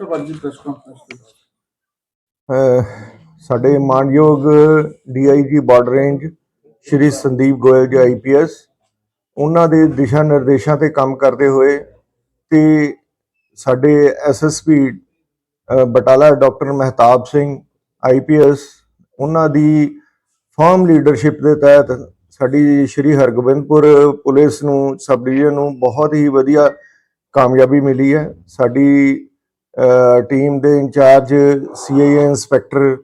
ਸਾਹਿਬ ਅੱਜ ਦੀ press conference ਦੇ ਦੌਰਾਨ ਅਹ ਸਾਡੇ ਮਾਨਯੋਗ DIG border range Shri Sandeep Goyal ji IPS ਉਹਨਾਂ ਦੇ ਦਿਸ਼ਾ ਨਿਰਦੇਸ਼ਾਂ ਤੇ ਕੰਮ ਕਰਦੇ ਹੋਏ ਤੇ ਸਾਡੇ SSP Batala doctor Mehtab Singh IPS ਉਹਨਾਂ ਦੀ ਫਰਮ ਲੀਡਰਸ਼ਿਪ ਦੇ ਤਹਿਤ ਸਾਡੀ ਸ਼੍ਰੀ ਹਰਗੋਬਿੰਦਪੁਰ ਪੁਲਿਸ ਨੂੰ ਸਬ ਡਿਵੀਜ਼ਨ ਨੂੰ ਬਹੁਤ ਹੀ ਵਧੀਆ ਕਾਮਯਾਬੀ ਮਿਲੀ ਹੈ। ਸਾਡੀ ਟੀਮ ਦੇ ਇੰਚਾਰਜ ਸੀਆਈਏ ਇੰਸਪੈਕਟਰ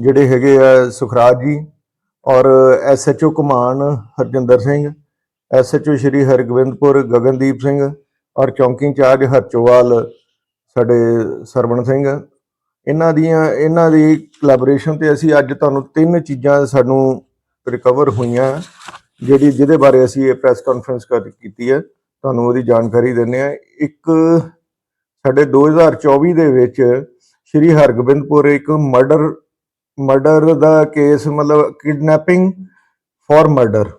ਜਿਹੜੇ ਹੈਗੇ ਆ ਸੁਖਰਾਜ ਜੀ ਔਰ ਐਸਐਚਓ ਕਮਾਨ ਹਰਜਿੰਦਰ ਸਿੰਘ ਐਸਐਚਓ ਸ਼੍ਰੀ ਹਰਗੋਬਿੰਦਪੁਰ ਗਗਨਦੀਪ ਸਿੰਘ ਔਰ ਚੌਂਕੀ ਇੰਚਾਰਜ ਹਰਚੋਵਾਲ ਸਾਡੇ ਸਰਵਣ ਸਿੰਘ। ਇਹਨਾਂ ਦੀਆਂ, ਇਹਨਾਂ ਦੀ ਕੋਲੈਬੋਰੇਸ਼ਨ ਤੇ ਅਸੀਂ ਅੱਜ ਤੁਹਾਨੂੰ ਤਿੰਨ ਚੀਜ਼ਾਂ ਸਾਨੂੰ ਰਿਕਵਰ ਹੋਈਆਂ, ਜਿਹੜੀ, ਜਿਹਦੇ ਬਾਰੇ ਅਸੀਂ ਇਹ ਪ੍ਰੈਸ ਕਾਨਫਰੰਸ ਕਰ, ਕੀਤੀ ਹੈ। ਤੁਹਾਨੂੰ ਉਹਦੀ ਜਾਣਕਾਰੀ ਦਿੰਦੇ ਆ ਇੱਕ ਸਾਡੇ 2024 ਦੇ ਵਿੱਚ ਸ਼੍ਰੀ ਹਰਗੋਬਿੰਦਪੁਰ ਇੱਕ ਮਰਡਰ ਮਰਡਰ ਦਾ ਕੇਸ ਮਤਲਬ ਕਿਡਨੈਪਿੰਗ ਫॉर ਮਰਡਰ।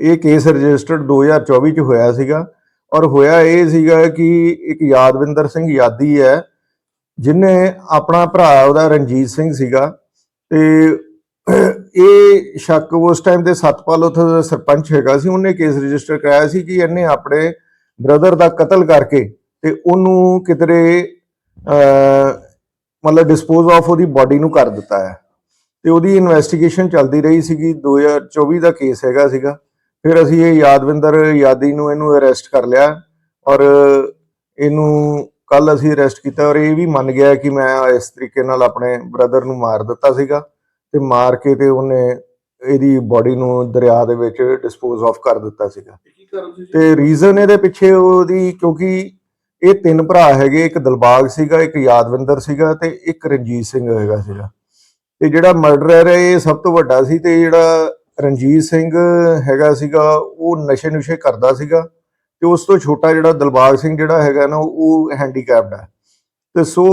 ਇਹ ਕੇਸ ਰਜਿਸਟਰਡ 2024 ਚ ਹੋਇਆ ਸੀਗਾ ਔਰ ਹੋਇਆ ਇਹ ਸੀਗਾ ਕਿ ਇੱਕ ਯਾਦਵਿੰਦਰ ਸਿੰਘ ਯਾਦੀ ਹੈ ਜਿਨੇ ਆਪਣਾ ਭਰਾ ਉਹਦਾ ਰਣਜੀਤ ਸਿੰਘ ਸੀਗਾ ਤੇ ਇਹ ਸ਼ੱਕ ਉਸ ਟਾਈਮ ਦੇ ਸਤਪਾਲ ਉੱਥੋਂ ਦਾ ਸਰਪੰਚ ਹੈਗਾ ਸੀ, ਉਹਨੇ ਕੇਸ ਰਜਿਸਟਰ ਕਰਾਇਆ ਸੀ ਕਿ ਇਹਨੇ ਆਪਣੇ ਬ੍ਰਦਰ ਦਾ ਕਤਲ ਕਰਕੇ ਤੇ ਉਹਨੂੰ ਕਿਧਰੇ ਮਤਲਬ ਡਿਸਪੋਜ਼ ਆਫ ਉਹਦੀ ਬਾਡੀ ਨੂੰ ਕਰ ਦਿੱਤਾ ਹੈ। ਤੇ ਉਹਦੀ ਇਨਵੈਸਟੀਗੇਸ਼ਨ ਚੱਲਦੀ ਰਹੀ ਸੀਗੀ 2024 ਦਾ ਕੇਸ ਹੈਗਾ ਸੀਗਾ। ਫਿਰ ਅਸੀਂ ਇਹ ਯਾਦਵਿੰਦਰ ਯਾਦੀ ਨੂੰ ਇਹਨੂੰ ਅਰੈਸਟ ਕਰ ਲਿਆ ਔਰ ਇਹਨੂੰ ਕੱਲ ਅਸੀਂ ਅਰੈਸਟ ਕੀਤਾ ਔਰ ਇਹ ਵੀ ਮੰਨ ਗਿਆ ਕਿ ਮੈਂ ਇਸ ਤਰੀਕੇ ਨਾਲ ਆਪਣੇ ਬ੍ਰਦਰ ਨੂੰ ਮਾਰ ਦਿੱਤਾ ਸੀਗਾ ਤੇ ਮਾਰ ਕੇ ਤੇ ਉਹਨੇ ਇਹਦੀ ਬਾਡੀ ਨੂੰ ਦਰਿਆ ਦੇ ਵਿੱਚ ਡਿਸਪੋਜ਼ ਆਫ ਕਰ ਦਿੱਤਾ ਸੀਗਾ? ਤੇ ਰੀਜ਼ਨ ਇਹਦੇ ਪਿੱਛੇ ਉਹਦੀ ਕਿਉਂਕਿ ਇਹ ਤਿੰਨ ਭਰਾ ਹੈਗੇ, ਇੱਕ ਦਿਲਬਾਗ ਸੀਗਾ, ਇੱਕ ਯਾਦਵਿੰਦਰ ਸੀਗਾ ਤੇ ਇੱਕ ਰਣਜੀਤ ਸਿੰਘ ਹੈਗਾ ਸੀਗਾ। ਤੇ ਜਿਹੜਾ ਮਰਡਰਰ ਹੈ, ਇਹ ਸਭ ਤੋਂ ਵੱਡਾ ਸੀ ਤੇ ਜਿਹੜਾ ਰਣਜੀਤ ਸਿੰਘ ਹੈਗਾ ਸੀਗਾ, ਉਹ ਨਸ਼ੇ ਨੁਸ਼ੇ ਕਰਦਾ ਸੀਗਾ ਤੇ ਉਸ ਤੋਂ ਛੋਟਾ ਜਿਹੜਾ ਦਿਲਬਾਗ ਸਿੰਘ ਜਿਹੜਾ ਹੈਗਾ ਨਾ, ਉਹ ਹੈਂਡੀਕੈਪਡ ਹੈ। ਤੇ ਸੋ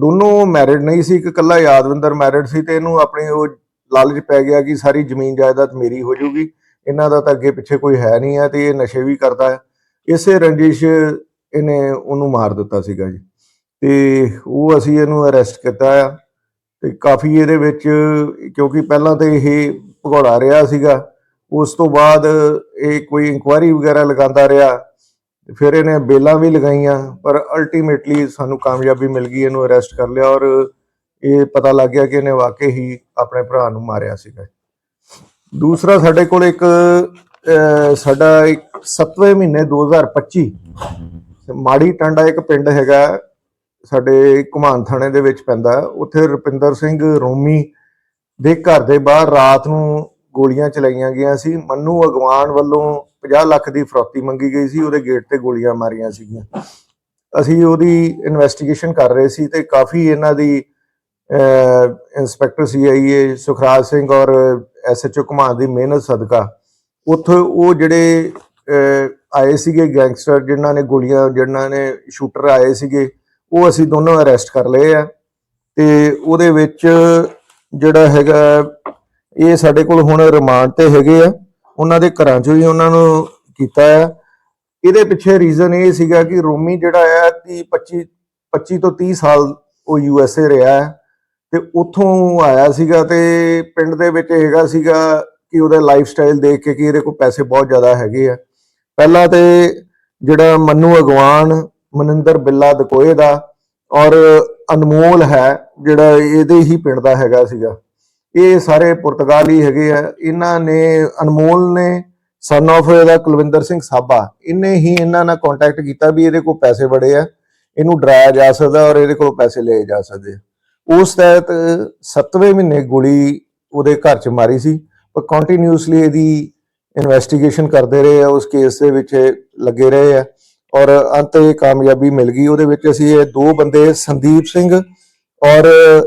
ਦੋਨੋਂ ਮੈਰਿਡ ਨਹੀਂ ਸੀ, ਇੱਕ ਇਕੱਲਾ ਯਾਦਵਿੰਦਰ ਮੈਰਿਡ ਸੀ ਤੇ ਇਹਨੂੰ ਆਪਣੀ ਉਹ ਲਾਲਚ ਪੈ ਗਿਆ ਕਿ ਸਾਰੀ ਜ਼ਮੀਨ ਜਾਇਦਾਦ ਮੇਰੀ ਹੋ ਜਾਊਗੀ, ਇਹਨਾਂ ਦਾ ਤਾਂ ਅੱਗੇ ਪਿੱਛੇ ਕੋਈ ਹੈ ਨਹੀਂ ਹੈ ਤੇ ਇਹ ਨਸ਼ੇ ਵੀ ਕਰਦਾ ਹੈ। ਇਸੇ ਰੰਜਿਸ਼ ਇਹਨੇ ਉਹਨੂੰ ਮਾਰ ਦਿੱਤਾ ਸੀਗਾ ਜੀ। ਤੇ ਉਹ ਅਸੀਂ ਇਹਨੂੰ ਅਰੈਸਟ ਕੀਤਾ ਆ। ਤੇ ਕਾਫੀ ਇਹਦੇ ਵਿੱਚ ਕਿਉਂਕਿ ਪਹਿਲਾਂ ਤਾਂ ਇਹ ਭਗੌੜਾ ਰਿਹਾ ਸੀਗਾ। ਉਸ ਤੋਂ ਬਾਅਦ ਇਹ ਕੋਈ ਇਨਕੁਆਇਰੀ ਵਗੈਰਾ ਲਗਾਉਂਦਾ ਰਿਹਾ। ਫਿਰ ਇਹਨੇ ਬੇਲਾਂ ਵੀ ਲਗਾਈਆਂ ਪਰ ਅਲਟੀਮੇਟਲੀ ਸਾਨੂੰ ਕਾਮਯਾਬੀ ਮਿਲ ਗਈ ਇਹਨੂੰ ਅਰੈਸਟ ਕਰ ਲਿਆ ਔਰ ਇਹ ਪਤਾ ਲੱਗ ਗਿਆ ਕਿ ਇਹਨੇ ਵਾਕਈ ਹੀ ਆਪਣੇ ਭਰਾ ਨੂੰ ਮਾਰਿਆ ਸੀਗਾ। ਦੂਸਰਾ ਸਾਡੇ ਕੋਲ ਇੱਕ ਅਹ, ਸਾਡਾ ਇੱਕ 7ਵੇਂ ਮਹੀਨੇ 2025 ਤੇ ਮਾੜੀ ਟਾਂਡਾ ਇੱਕ ਪਿੰਡ ਹੈਗਾ, ਸਾਡੇ ਘੁਮਾਨ ਥਾਣੇ ਦੇ ਵਿੱਚ ਪੈਂਦਾ, ਉੱਥੇ ਰੁਪਿੰਦਰ ਸਿੰਘ ਰੋਮੀ ਦੇ ਘਰ ਦੇ ਬਾਹਰ ਰਾਤ ਨੂੰ ਗੋਲੀਆਂ ਚਲਾਈਆਂ ਗਈਆਂ ਸੀ। ਮੰਨੂ ਅਗਵਾਨ ਵੱਲੋਂ 50 ਲੱਖ ਦੀ ਫਰੋਤੀ ਮੰਗੀ ਗਈ ਸੀ, ਉਹਦੇ ਗੇਟ ਤੇ ਗੋਲੀਆਂ ਮਾਰੀਆਂ ਸੀਗੀਆਂ। ਅਸੀਂ ਉਹਦੀ ਇਨਵੈਸਟੀਗੇਸ਼ਨ ਕਰ ਰਹੇ ਸੀ ਤੇ ਕਾਫੀ ਇਹਨਾਂ ਦੀ ਇੰਸਪੈਕਟਰ ਸੀਆਈਏ ਸੁਖਰਾਜ ਸਿੰਘ ਔਰ ਐਸਐਚਓ ਘੁਮਾਨ ਦੀ ਮਿਹਨਤ ਸਦਕਾ, ਉੱਥੇ ਉਹ ਜਿਹੜੇ ਆਏ ਸੀਗੇ ਗੈਂਗਸਟਰ ਜਿਨ੍ਹਾਂ ਨੇ ਗੋਲੀਆਂ, ਜਿਨ੍ਹਾਂ ਨੇ ਸ਼ੂਟਰ ਆਏ ਸੀਗੇ, ਉਹ ਅਸੀਂ ਦੋਨੋਂ ਅਰੈਸਟ ਕਰ ਲਏ ਆ। ਤੇ ਉਹਦੇ ਵਿੱਚ ਜਿਹੜਾ ਹੈਗਾ, ਇਹ ਸਾਡੇ ਕੋਲ ਹੁਣ ਰਿਮਾਂਡ ਤੇ ਹੈਗੇ ਆ। ਉਹਨਾਂ ਦੇ ਘਰਾਂ 'ਚੋਂ ਹੀ ਉਹਨਾਂ ਨੂੰ ਕੀਤਾ ਆ। ਇਹਦੇ ਪਿੱਛੇ ਰੀਜ਼ਨ ਇਹ ਸੀਗਾ ਕਿ ਰੋਮੀ ਜਿਹੜਾ ਆ ਕਿ 25 25 ਤੋਂ 30 ਸਾਲ ਉਹ ਯੂਐਸਏ ਰਿਹਾ ਹੈ ਤੇ ਉੱਥੋਂ ਆਇਆ ਸੀਗਾ ਤੇ ਪਿੰਡ ਦੇ ਵਿੱਚ ਹੈਗਾ ਸੀਗਾ ਕਿ ਉਹਦਾ ਲਾਈਫ ਸਟਾਈਲ ਦੇਖ ਕੇ ਕਿ ਇਹਦੇ ਕੋਲ ਪੈਸੇ ਬਹੁਤ ਜ਼ਿਆਦਾ ਹੈਗੇ ਆ। ਪਹਿਲਾਂ ਤੇ ਜਿਹੜਾ ਮੰਨੂ ਅਗਵਾਨ, ਮਨਿੰਦਰ ਬਿੱਲਾ ਦਕੋਏ ਦਾ ਔਰ ਅਨਮੋਲ ਹੈ, ਜਿਹੜਾ ਇਹਦੇ ਹੀ ਪਿੰਡ ਦਾ ਹੈਗਾ ਸੀਗਾ। ਇਹ ਸਾਰੇ ਪੁਰਤਗਾਲੀ ਹੈਗੇ ਆ। ਇਹਨਾਂ ਨੇ, ਅਨਮੋਲ ਨੇ ਸਨ of ਇਹਦਾ ਕੁਲਵਿੰਦਰ ਸਿੰਘ ਸਾਬਾ, ਇਹਨੇ ਹੀ ਇਹਨਾਂ ਨਾਲ ਕੰਟੈਕਟ ਕੀਤਾ ਵੀ ਇਹਦੇ ਕੋਲ ਪੈਸੇ ਬੜੇ ਆ, ਇਹਨੂੰ ਡਰਾਇਆ ਜਾ ਸਕਦਾ ਔਰ ਇਹਦੇ ਕੋਲ ਪੈਸੇ ਲਏ ਜਾ ਸਕਦੇ ਉਸ ਤਹਿਤ 7ਵੇਂ ਮਹੀਨੇ ਗੋਲੀ ਉਹਦੇ ਘਰ 'ਚ ਮਾਰੀ ਸੀ, ਪਰ ਕੰਟੀਨਿਊਸਲੀ ਇਹਦੀ ਇਨਵੈਸਟੀਗੇਸ਼ਨ ਕਰਦੇ ਰਹੇ ਆ, ਉਸ ਕੇਸ ਦੇ ਵਿੱਚ ਲੱਗੇ ਰਹੇ ਆ ਔਰ ਅੰਤ ਇਹ ਕਾਮਯਾਬੀ ਮਿਲ ਗਈ। ਉਹਦੇ ਵਿੱਚ ਅਸੀਂ ਇਹ ਦੋ ਬੰਦੇ, ਸੰਦੀਪ ਸਿੰਘ ਔਰ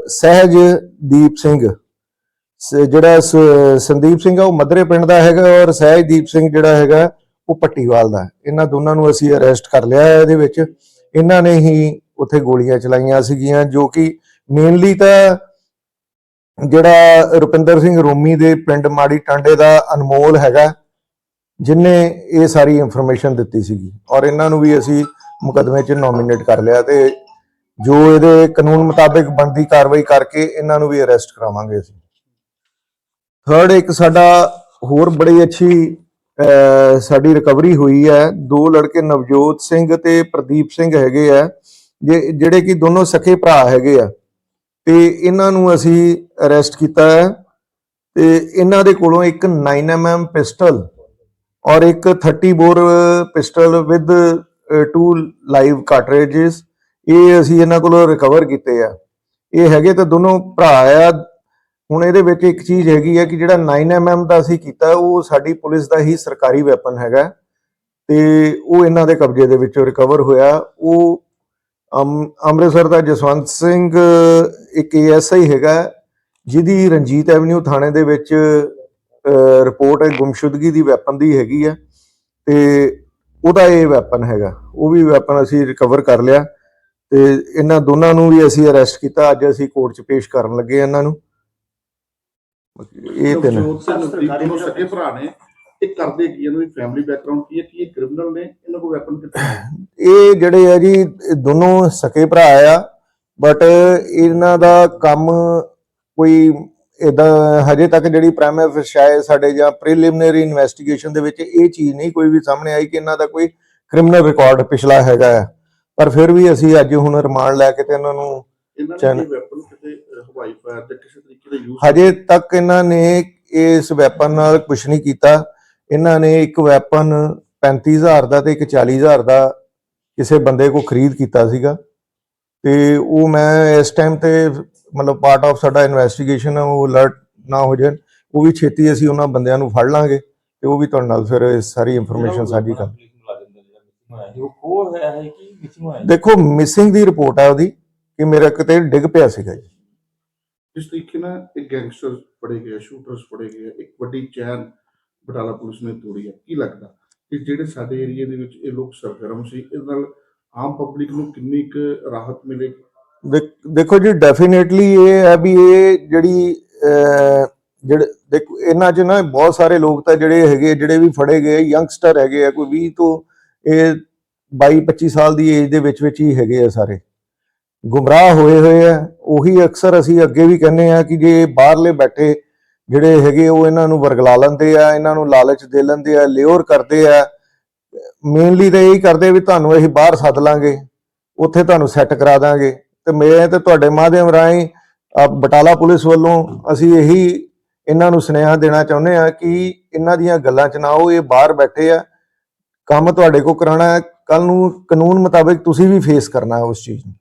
ਸਹਿਜਦੀਪ ਸਿੰਘ। ਸ- ਜਿਹੜਾ ਸ- ਸੰਦੀਪ ਸਿੰਘ ਆ, ਉਹ ਮਧਰੇ ਪਿੰਡ ਦਾ ਹੈਗਾ ਔਰ ਸਹਿਜਦੀਪ ਸਿੰਘ ਜਿਹੜਾ ਹੈਗਾ, ਉਹ ਪੱਟੀਵਾਲ ਦਾ। ਇਹਨਾਂ ਦੋਨਾਂ ਨੂੰ ਅਸੀਂ ਅਰੈਸਟ ਕਰ ਲਿਆ ਹੈ ਇਹਦੇ ਵਿੱਚ। ਇਹਨਾਂ ਨੇ ਹੀ ਉੱਥੇ ਗੋਲੀਆਂ ਚਲਾਈਆਂ ਸੀਗੀਆਂ, ਜੋ ਕਿ ਮੇਨਲੀ ਤਾਂ ਜਿਹੜਾ ਰੁਪਿੰਦਰ ਸਿੰਘ ਰੋਮੀ ਦੇ ਪਿੰਡ ਮਾੜੀ ਟਾਂਡੇ ਦਾ ਅਨਮੋਲ ਹੈਗਾ, ਜਿਨੇ ਇਹ ਸਾਰੀ ਇਨਫੋਰਮੇਸ਼ਨ ਦਿੱਤੀ ਸੀਗੀ। ਔਰ ਇਹਨਾਂ ਨੂੰ ਵੀ ਅਸੀਂ ਮੁਕਦਮੇ 'ਚ ਨੋਮੀਨੇਟ ਕਰ ਲਿਆ ਤੇ ਜੋ ਇਹਦੇ ਕਾਨੂੰਨ ਮੁਤਾਬਿਕ ਬਣਦੀ ਕਾਰਵਾਈ ਕਰਕੇ ਇਹਨਾਂ ਨੂੰ ਵੀ ਅਰੈਸਟ ਕਰਾਵਾਂਗੇ ਅਸੀਂ। ਥਰਡ ਇੱਕ ਸਾਡਾ ਹੋਰ ਬੜੀ ਅੱਛੀ ਸਾਡੀ ਰਿਕਵਰੀ ਹੋਈ ਹੈ। ਦੋ ਲੜਕੇ ਨਵਜੋਤ ਸਿੰਘ ਤੇ ਪ੍ਰਦੀਪ ਸਿੰਘ ਹੈਗੇ ਆ, ਜੇ- ਜਿਹੜੇ ਕਿ ਦੋਨੋਂ ਸਕੇ ਭਰਾ ਹੈਗੇ ਆ। ਤੇ ਇਹਨਾਂ ਨੂੰ ਅਸੀਂ ਅਰੈਸਟ ਕੀਤਾ ਹੈ ਤੇ ਇਹਨਾਂ ਦੇ ਕੋਲੋਂ ਇੱਕ 9mm ਪਿਸਟਲ ਔਰ ਇੱਕ 30 bore pistol with two live cartridges ਇਹ ਅਸੀਂ ਇਹਨਾਂ ਕੋਲੋਂ ਰਿਕਵਰ ਕੀਤੇ ਆ। ਇਹ ਹੈਗੇ ਤਾਂ ਦੋਨੋਂ ਭਰਾ ਆ। ਹੁਣ ਇਹਦੇ ਵਿੱਚ ਇੱਕ ਚੀਜ਼ ਹੈਗੀ ਹੈ ਕਿ ਜਿਹੜਾ 9mm ਦਾ ਅਸੀਂ ਕੀਤਾ, ਉਹ ਸਾਡੀ ਪੁਲਿਸ ਦਾ ਹੀ ਸਰਕਾਰੀ ਵੈਪਨ ਹੈਗਾ। ਤੇ ਉਹ ਇਹਨਾਂ ਦੇ ਕਬਜ਼ੇ ਦੇ ਵਿੱਚੋਂ ਰਿਕਵਰ ਹੋਇਆ। ਉਹ ਅੰਮ੍ਰਿਤਸਰ ਦਾ ਜਸਵੰਤ ਸਿੰਘ, ਇੱਕ ਐਸਆਈ ਹੈਗਾ, ਜਿਹਦੀ ਰਣਜੀਤ ਐਵਨਿਊ ਥਾਣੇ ਦੇ ਵਿੱਚ ਰਿਪੋਰਟ ਹੈ, ਗੁੰਮਸ਼ੁਦਗੀ ਦੀ ਵੈਪਨ ਦੀ ਹੈਗੀ ਆ, ਤੇ ਉਹਦਾ ਇਹ ਵੈਪਨ ਹੈਗਾ। ਉਹ ਵੀ ਵੈਪਨ ਅਸੀਂ ਰਿਕਵਰ ਕਰ ਲਿਆ, ਤੇ ਇਹਨਾਂ ਦੋਨਾਂ ਨੂੰ ਵੀ ਅਸੀਂ ਅਰੈਸਟ ਕੀਤਾ। ਅੱਜ ਅਸੀਂ ਕੋਰਟ 'ਚ ਪੇਸ਼ ਕਰਨ ਲੱਗੇ ਇਹਨਾਂ ਨੂੰ। ਇਹ ਤਿੰਨ ਨਵਜੋਤ ਸਿੰਘ ਭਰਾ ਨੇ। ਇਹ ਕਰਦੇ ਕੀ? ਇਹਨਾਂ ਦੀ ਫੈਮਿਲੀ ਬੈਕਗ੍ਰਾਉਂਡ ਕੀ ਹੈ? ਕੀ ਇਹ ਕ੍ਰਿਮੀਨਲ ਨੇ? ਇਹਨਾਂ ਕੋਲ ਵੈਪਨ ਕਿੱਥੇ ਇਹ ਜਿਹੜੇ ਆ ਜੀ ਦੋਨੋਂ ਸਕੇ ਭਰਾ ਆ ਬਟ ਇਹਨਾਂ ਦਾ ਕੰਮ ਕੋਈ ਇਦਾਂ ਹਜੇ ਤੱਕ ਜਿਹੜੀ ਪ੍ਰਾਇਮਰੀ ਸ਼ਾਇਦ ਸਾਡੇ ਜਾਂ ਪ੍ਰੀਲਿਮਿਨਰੀ ਇਨਵੈਸਟੀਗੇਸ਼ਨ ਦੇ ਵਿੱਚ ਇਹ ਚੀਜ਼ ਨਹੀਂ ਕੋਈ ਵੀ ਸਾਹਮਣੇ ਆਈ ਕਿ ਇਹਨਾਂ ਦਾ ਕੋਈ ਕ੍ਰਿਮੀਨਲ ਰਿਕਾਰਡ ਪਿਛਲਾ ਹੈਗਾ ਹੈ ਪਰ ਫਿਰ ਵੀ ਅਸੀਂ ਅੱਜ ਹੁਣ ਰਿਮਾਂਡ ਲੈ ਕੇ ਤੇ ਇਹਨਾਂ ਨੂੰ ਇਹਨਾਂ। ਨੇ ਵੈਪਨ ਕਿਤੇ ਹਵਾਈ ਫਾਇਰ ਜਾਂ ਕਿਸੇ ਤਰੀਕੇ ਦਾ ਯੂਜ਼ ਹਜੇ ਤੱਕ ਇਹਨਾਂ ਨੇ ਇਸ ਵੈਪਨ ਨਾਲ ਕੁਝ ਨਹੀਂ ਕੀਤਾ। ਇਹਨਾਂ ਨੇ ਇੱਕ ਵੈਪਨ 35000 ਦਾ ਤੇ ਇੱਕ 40000 ਦਾ ਕਿਸੇ ਬੰਦੇ ਕੋ ਖਰੀਦ ਕੀਤਾ ਸੀਗਾ। ਤੇ ਉਹ ਮੈਂ ਇਸ ਟਾਈਮ ਤੇ ਮਤਲਬ ਪਾਰਟ ਆਫ ਸਾਡਾ ਇਨਵੈਸਟੀਗੇਸ਼ਨ ਉਹ ਅਲਰਟ ਨਾ ਹੋ ਜਾਣ ਉਹ ਵੀ ਛੇਤੀ ਅਸੀਂ ਉਹਨਾਂ ਬੰਦਿਆਂ ਨੂੰ ਫੜ ਲਾਂਗੇ ਤੇ ਉਹ ਵੀ ਤੁਹਾਡੇ ਨਾਲ ਫਿਰ ਇਹ ਸਾਰੀ ਇਨਫੋਰਮੇਸ਼ਨ ਸਾਂਝੀ ਕਰ ਦੇਖੋ ਮਿਸਿੰਗ ਦੀ ਰਿਪੋਰਟ ਹੈ ਉਹਦੀ ਕਿ ਮੇਰਾ ਕਿਤੇ ਡਿੱਗ ਪਿਆ ਸੀਗਾ ਜੀ। ਇਸ ਤਰੀਕੇ ਨਾਲ ਇੱਕ ਗੈਂਗਸਟਰ ਫੜੇ ਗਏ ਸ਼ੂਟਰਸ ਫੜੇ ਗਏ ਇੱਕ ਵੱਡੀ ਚੈਨ ਬਟਾਲਾ ਪੁਲਿਸ ਨੇ ਤੋੜੀ ਹੈ ਕੀ ਲੱਗਦਾ ਕਿ ਜਿਹੜੇ ਸਾਡੇ ਏਰੀਆ ਦੇ ਵਿੱਚ ਇਹ ਲੋਕ ਸਰਗਰਮ ਸੀ ਇਸ ਨਾਲ ਆਮ ਪਬਲਿਕ ਨੂੰ ਕਿੰਨੀ ਕੁ ਰਾਹਤ ਮਿਲੇਗੀ ਦੇਖੋ ਜੀ ਡੈਫੀਨੇਟਲੀ ਇਹ ਹੈ ਵੀ ਇਹ ਜਿਹੜੀ ਜਿਹੜੇ, ਦੇਖੋ, ਇਹਨਾਂ 'ਚ ਨਾ ਬਹੁਤ ਸਾਰੇ ਲੋਕ ਤਾਂ ਜਿਹੜੇ ਹੈਗੇ ਜਿਹੜੇ ਵੀ ਫੜੇ ਗਏ ਯੰਗਸਟਰ ਹੈਗੇ ਆ, ਕੋਈ 20 ਤੋਂ ਇਹ 22 25 ਸਾਲ ਦੀ ਏਜ ਦੇ ਵਿੱਚ ਵਿੱਚ ਹੀ ਹੈਗੇ ਆ ਸਾਰੇ। ਗੁੰਮਰਾਹ ਹੋਏ ਹੋਏ ਆ। ਉਹੀ ਅਕਸਰ ਅਸੀਂ ਅੱਗੇ ਵੀ ਕਹਿੰਦੇ ਆ ਕਿ ਜੇ ਬਾਹਰਲੇ ਬੈਠੇ ਜਿਹੜੇ ਹੈਗੇ ਉਹ ਇਹਨਾਂ ਨੂੰ ਵਰਗਲਾ ਲੈਂਦੇ ਆ ਇਹਨਾਂ ਨੂੰ ਲਾਲਚ ਦੇ ਲੈਂਦੇ ਆ ਲਿਓਰ ਕਰਦੇ ਆ। ਮੇਨਲੀ ਤਾਂ ਇਹੀ ਕਰਦੇ ਵੀ ਤੁਹਾਨੂੰ ਅਸੀਂ ਬਾਹਰ ਸੱਦ ਲਾਂਗੇ ਉੱਥੇ ਤੁਹਾਨੂੰ ਸੈੱਟ ਕਰਾ ਦਾਂਗੇ। ਤੇ ਮੈਂ ਤੇ ਤੁਹਾਡੇ ਮਾਧਿਅਮ ਰਾਹੀਂ ਅਹ, ਬਟਾਲਾ ਪੁਲਿਸ ਵੱਲੋਂ ਅਸੀਂ ਇਹੀ ਇਹਨਾਂ ਨੂੰ ਸੁਨੇਹਾ ਦੇਣਾ ਚਾਹੁੰਦੇ ਆ ਕਿ ਇਹਨਾਂ ਦੀਆਂ ਗੱਲਾਂ 'ਚ ਨਾ ਆਓ ਇਹ ਬਾਹਰ ਬੈਠੇ ਆ। ਕੰਮ ਤੁਹਾਡੇ ਕੋ ਕਰਾਉਣਾ ਹੈ ਕੱਲ ਨੂੰ ਕਾਨੂੰਨ ਮੁਤਾਬਿਕ ਤੁਸੀਂ ਵੀ ਫੇਸ ਕਰਨਾ ਹੈ ਉਸ ਚੀਜ਼ ਨੂੰ।